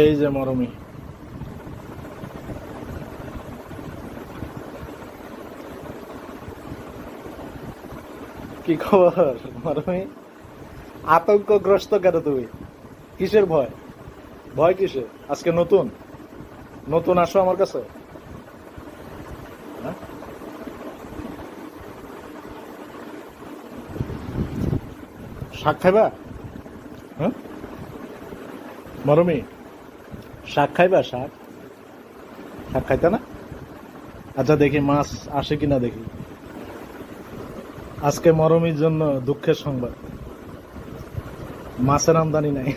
এই যে মরমি কি খবর মরমি আতঙ্কগ্রস্ত কেন তুমি? কিসের ভয়? ভয় কিসের? আজকে নতুন? নতুন আসো আমার কাছে। হ্যাঁ? শাক খাইবা? হ্যাঁ? মরমি শাক খাইবা, শাক? শাক খাইতা না? আচ্ছা দেখি মাছ আসে কিনা দেখি। আজকে মরমির জন্য দুঃখের সংবাদ। মাছের আমদানি নাই।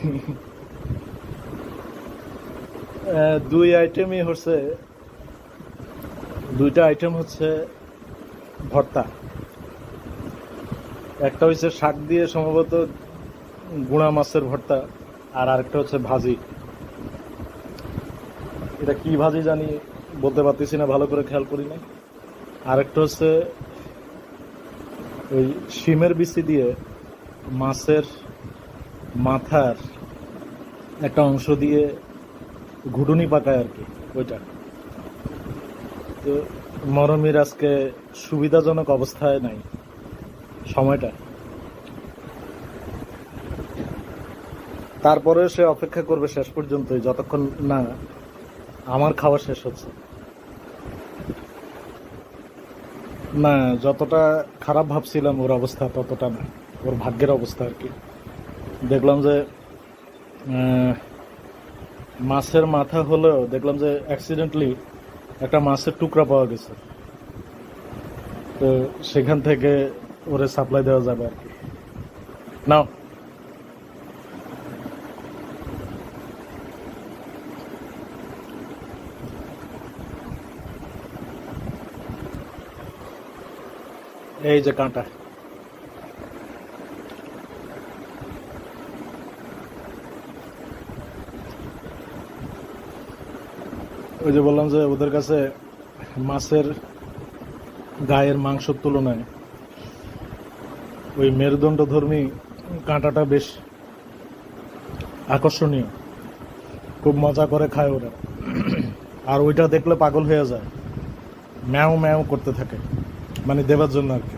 দুই আইটেমই হচ্ছে, দুইটা আইটেম হচ্ছে ভর্তা। একটা হচ্ছে শাক দিয়ে সম্ভবত গুঁড়া মাছের ভর্তা, আর আরেকটা হচ্ছে ভাজি। এটা কি ভাজি জানি বলতে পারতেছি না, ভালো করে খেয়াল করি না আরেকটা হচ্ছে, ওই শিমের বিচি দিয়ে মাছের মাথার একটা অংশ দিয়ে ঘুটুনি পাকায় আর কি, ওইটা। তো মরমির আজকে সুবিধাজনক অবস্থায় নাই সময়টা। তারপরে সে অপেক্ষা করবে শেষ পর্যন্ত যতক্ষণ না আমার খাওয়া শেষ হচ্ছে। না, যতটা খারাপ ভাবছিলাম ওর অবস্থা, ততটা না। ওর ভাগ্যের অবস্থা আর কি। দেখলাম যে মাছের মাথা হলেও দেখলাম যে অ্যাক্সিডেন্টলি একটা মাছের টুকরা পাওয়া গেছে। তো সেখান থেকে ওরে সাপ্লাই দেওয়া যাবে আর কি। নাও। এই যে কাঁটা। ওই যে বললাম যে ওদের কাছে মাছের গায়ের মাংসর তুলনায় ওই মেরুদণ্ড ধর্মী কাঁটাটা বেশ আকর্ষণীয়। খুব মজা করে খায় ওরা। আর ওইটা দেখলে পাগল হয়ে যায়। ম্যাও ম্যাও করতে থাকে। মানে দেবার জন্য আর কি।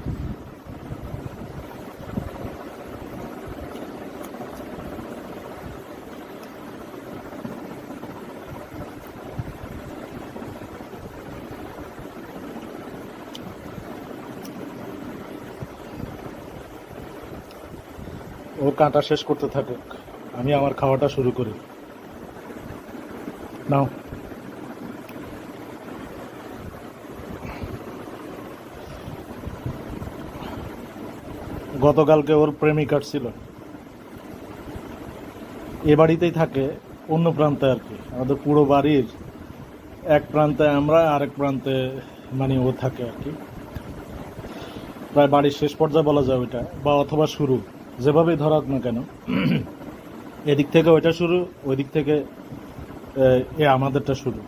ও কাঁটা শেষ করতে থাকুক। আমি আমার খাওয়াটা শুরু করি। নাও। গতকালকে ওর প্রেমিকার ছিল। এ বাড়িতেই থাকে, অন্য প্রান্তে আর কি। আমাদের পুরো বাড়ির এক প্রান্তে আমরা, আরেক প্রান্তে মানে ও থাকে আর কি। প্রায় বাড়ির শেষ পর্যায়ে বলা যায় ওইটা, বা অথবা শুরু, যেভাবেই ধরাক না কেন। এদিক থেকে ওইটা শুরু ওই দিক থেকে, এ আমাদেরটা শুরু।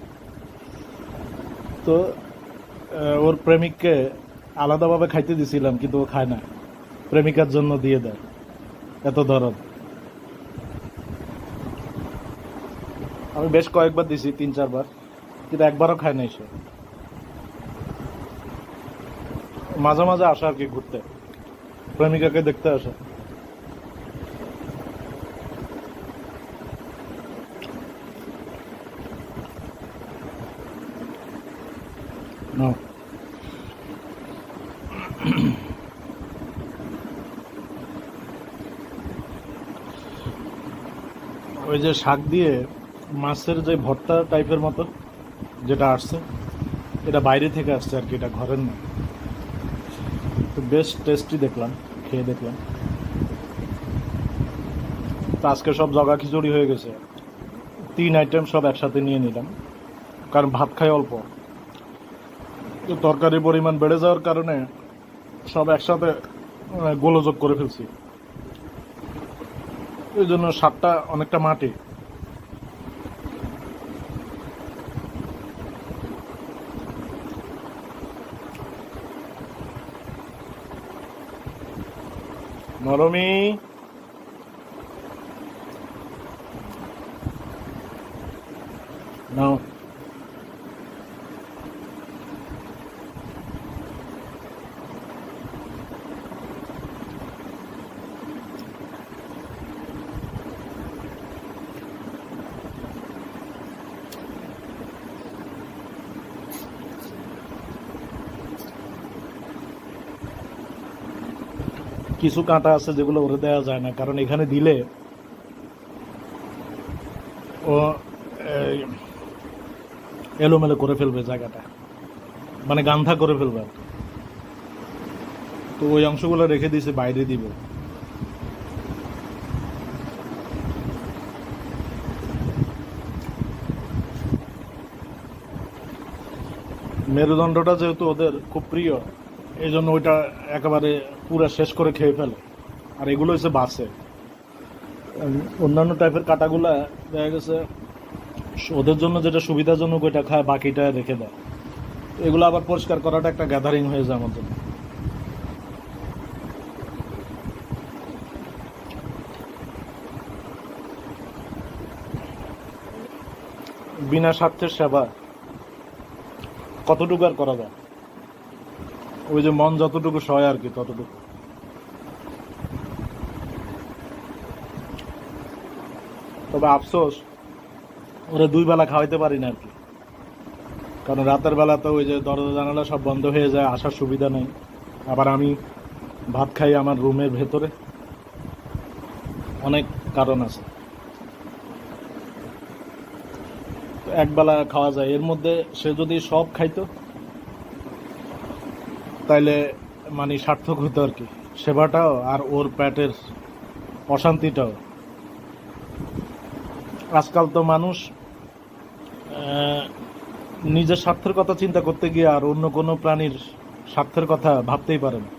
তো ওর প্রেমিককে আলাদাভাবে খাইতে দিছিলাম, কিন্তু ও খায় না। প্রেমিকার জন্য দিয়ে দেয়। এত দরদ আমি বেশ কয়েকবার দিছি, তিন, চারবার। কিন্তু একবারও খায় নাই সে। মাঝে মাঝে আসে আর কি ঘুরতে। প্রেমিকাকে দেখতে আসে নাও। ওই যে শাক দিয়ে মাছের যে ভর্তা টাইপের মতো যেটা আসছে, এটা বাইরে থেকে আসছে আর কি, এটা ঘরের না তো বেশ টেস্টি দেখলাম, খেয়ে দেখলাম। তো আজকে সব জগা খিচুড়ি হয়ে গেছে। তিন আইটেম সব একসাথে নিয়ে নিলাম, কারণ ভাত খাই অল্প। তরকারির পরিমাণ বেড়ে যাওয়ার কারণে সব একসাথে গোলযোগ করে ফেলছি। এই জন্য সাপটা অনেকটা মাটি। নরমি নাও কিছু কাঁটা আছে যেগুলো ওরে দেওয়া যায় না, কারণ এখানে দিলে ও এলোমেলো করে ফেলবে জায়গাটা। মানে গান্ধা করে ফেলবে। তো ওই অংশগুলো রেখে দিয়েছে, বাইরে দিব। মেরুদণ্ডটা যেহেতু ওদের খুব প্রিয় এই জন্য ওইটা একেবারে পুরো শেষ করে খেয়ে ফেলে। আর এগুলো হচ্ছে বাসে। অন্যান্য টাইপের কাটাগুলা দেখা গেছে, ওদের জন্য যেটা সুবিধাজনক, ওইটা খায়, বাকিটা রেখে দেয়। এগুলো আবার পরিষ্কার করাটা একটা গ্যাদারিং হয়ে যায় জন্য বিনা স্বার্থের সেবা কতটুকু আর করা যায়? ওই যে মন যতটুকু সয় আর কি, ততটুকু। তবে আফসোস, ওরা দুই বেলা খাওয়াইতে পারি না আর কি। কারণ রাতের বেলা তো ওই যে দরজা জানালা সব বন্ধ হয়ে যায়, আসার সুবিধা নেই। আবার আমি ভাত খাই আমার রুমের ভেতরে। অনেক কারণ আছে। একবেলা খাওয়া যায়। এর মধ্যে সে যদি সব খাইতো তাইলে মানে সার্থক হতো আর কি। সেবাটাও আর ওর প্যাটের অশান্তিটাও। আজকাল তো মানুষ নিজের স্বার্থের কথা চিন্তা করতে গিয়ে আর অন্য কোনো প্রাণীর স্বার্থের কথা ভাবতেই পারে না।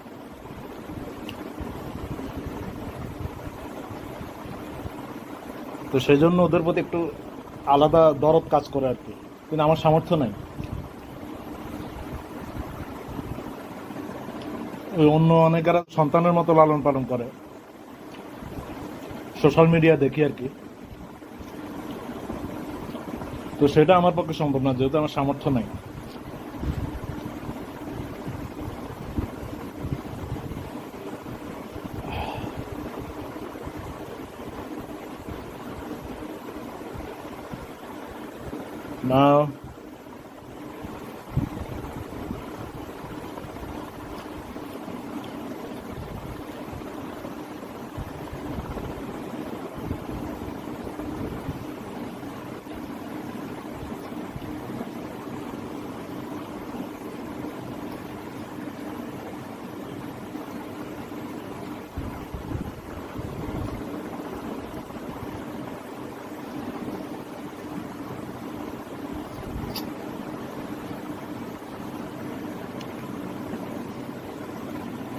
তো সেই জন্য ওদের প্রতি একটু আলাদা দরদ কাজ করে আর কি। কিন্তু আমার সামর্থ্য নাই। ওই অন্য অনেকেরা সন্তানের মতো লালন পালন করে। সোশ্যাল মিডিয়া দেখি আর কি। তো সেটা আমার পক্ষে সম্ভব না, যেহেতু আমার সামর্থ্য নাই। না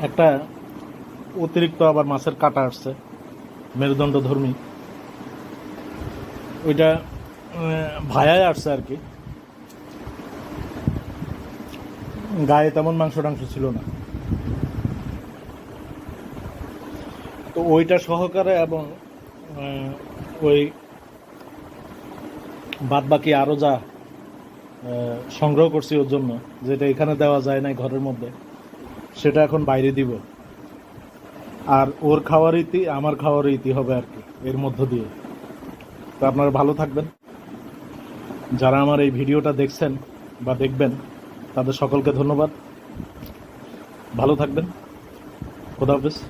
একটা অতিরিক্ত আবার মাছের কাটা আসছে মেরুদণ্ড ধর্মী ওইটা ভায়ায় আসছে আর কি। গায়ে তেমন মাংস টাংস ছিল না। তো ওইটা সহকারে এবং ওই বাদ বাকি আরও যা সংগ্রহ করছি ওর জন্য, যেটা এখানে দেওয়া যায় না ঘরের মধ্যে। সেটা এখন বাইরে দিব। আর ওর খাওয়ার ইতি, আমার খাওয়ার ইতি হবে আর কি, এর মধ্য দিয়ে। তো আপনারা ভালো থাকবেন। যারা আমার এই ভিডিওটা দেখছেন বা দেখবেন, তাদের সকলকে ধন্যবাদ। ভালো থাকবেন। খোদা হাফেজ।